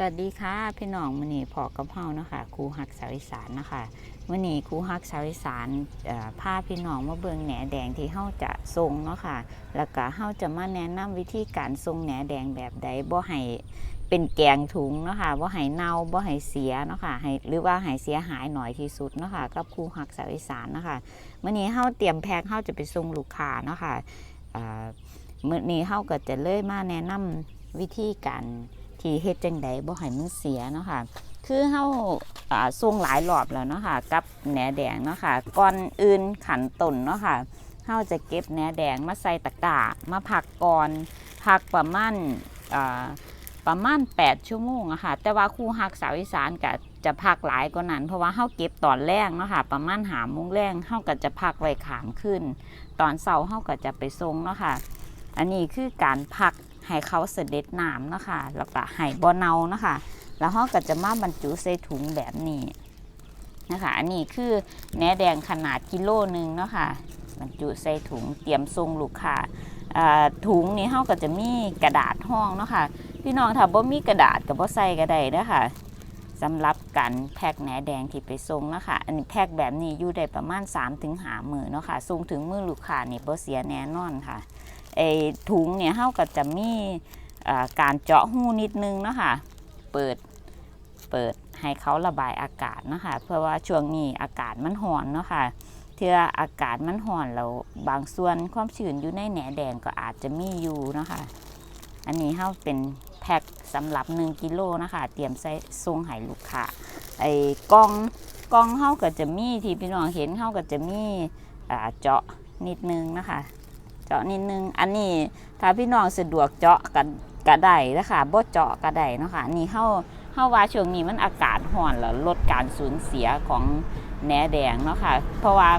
สวัสดีค่ะพี่น้องมื้อนี้พอกับเฮาเนาะค่ะครูฮักสาวอีสานเนาะค่ะมื้อนี้ครูฮักสาวอีสานเอ่อพาพี่น้องมาเบิ่งแหนแดงที่เฮาจะทรงเนาะค่ะแล้วก็เฮาจะมาแนะนำวิธีการทรงแหนแดงแบบใดบ่ให้เป็นแกงถุงเนาะค่ะบ่ให้เน่าบ่ให้เสียเนาะค่ะให้หรือว่าให้เสียหายหน่อยที่สุดเนาะค่ะกับครูฮักสาวอีสานเนาะค่ะมื้อนี้เฮาเตรียมแพ็คเฮาจะไปส่งลูกค้าเนาะค่ะอ่ามื้อนี้เฮาก็จะเลยมาแนะนำวิธีการ ที่เฮ็ดจังใดบ่ให้มันเสียเนาะค่ะคือเฮาอ่าส่งหลายรอบแล้วเนาะค่ะกับแหนแดงเนาะค่ะก่อนอื่นขันต้นเนาะค่ะเฮาจะเก็บแหนแดงมาใส่ตะกร้ามาพักก่อนพักประมาณอ่าประมาณ 8 ชั่วโมงอะค่ะแต่ว่าครูฮักสาวอีสานก็จะพักหลายกว่านั้น เพราะว่าเฮาเก็บตอนแรกเนาะค่ะประมาณหาโมงแรงเฮาก็จะพักไว้ขางขึ้น ตอนเช้าเฮาก็จะไปส่งเนาะค่ะอันนี้คือการพัก ให้เขาเสด็จน้ำเนาะค่ะแล้วก็ให้บ่เนานะคะแล้วเขาก็จะมาบรรจุใส่ถุงแบบนี้นะคะอันนี้คือแหนแดงขนาดกิโลหนึ่งเนาะค่ะบรรจุใส่ถุงเตรียมส่งลูกค้าอ่าถุงนี้เขาก็จะมีกระดาษห้องเนาะค่ะพี่น้องถ้าบ่มีกระดาษกับบ่ใส่ก็ได้เด้อค่ะสำหรับการแพ็คแหนแดงที่ไปส่งนะคะอันนี้แพ็คแบบนี้อยู่ได้ประมาณ3ถึง5มือเนาะค่ะส่งถึงมือลูกค้านี่บ่เสียแน่นอนค่ะ ไอ้ถุงเนี่ยเฮาก็จะมีการเจาะหูนิดนึงเนาะค่ะเปิดเปิดให้เขาระบายอากาศเนาะคะเพราะว่าช่วงนี้อากาศมันร้อนเนาะค่ะเทื่ออากาศมันร้อนแล้วบางส่วนความชื้นอยู่ในแหนแดงก็อาจจะมีอยู่เนาะค่ะอันนี้เฮาเป็นแพ็คสำหรับ 1กิโลนะคะเตรียมใส่ส่งให้ลูกค้าไอ้กล่องกล่องเฮาก็จะมีที่พี่น้องเห็นเฮาก็จะมีเจาะนิดนึงนะคะ เจาะนิดนึง อันนี้ถ้าพี่น้องสะดวกเจาะกันกระไดนะคะบ่เจาะกระไดเนาะค่ะอันนี่เฮาเฮาว่าช่วงนี้มันอากาศร้อนแล้วลดการสูญเสียของแหนแดงเนาะค่ะเพราะว่า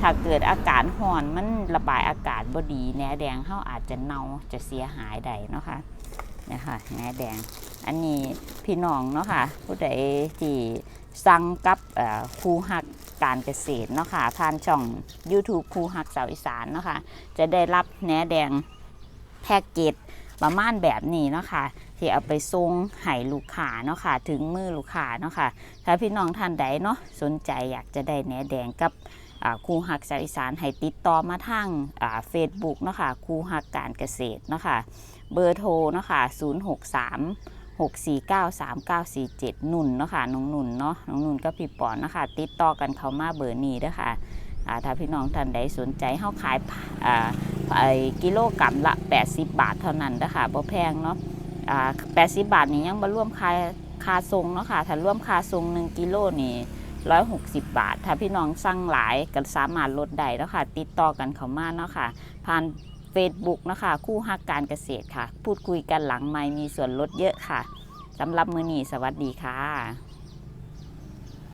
ถ้าเกิดอากาศร้อนมันระบายอากาศบ่ดีแหนแดงเฮาอาจจะเน่าจะเสียหายได้เนาะค่ะนะคะแหนแดง อันนี้พี่น้องเนาะค่ะผู้ใดที่สั่งกับเอ่อครูฮักการเกษตรเนาะค่ะผ่านช่อง YouTube ครูฮักสาวอีสานเนาะค่ะจะได้รับแหนแดงแพ็กเกจประมาณแบบนี้เนาะค่ะที่เอาไปส่งให้ลูกค้าเนาะค่ะถึงมือลูกค้าเนาะค่ะถ้าพี่น้องท่านใดเนาะสนใจอยากจะได้แหนแดงกับครูหักสาอีสานให้ติดต่อมาทางเฟซบุ๊กเนาะค่ะครูหักการเกษตรเนาะค่ะเบอร์โทรเนาะค่ะ063 6493947 นุ่นเนาะค่ะน้องนุ่นเนาะน้องนุ่นก็พี่ปอนเนาะค่ะติดต่อกันเขามาเบอร์นี้เด้อค่ะถ้าพี่น้องท่านใดสนใจเฮาขายไอกิโลกรัมละ 80 บาทเท่านั้นนะคะบ่แพงเนาะอ่า80 บาทนี่ยังบ่รวมค่าค่าทรงเนาะค่ะถ้ารวมค่าทรง1กิโลนี่160บาท ถ้าพี่น้องสั่งหลายก็สามารถลดได้แล้วค่ะ ติดต่อกันเข้ามาเนาะค่ะ ผ่าน Facebook นะคะ คู่ฮักการเกษตรค่ะ พูดคุยกันหลังไม่มีส่วนลดเยอะค่ะสำหรับมือนีสวัสดีค่ะ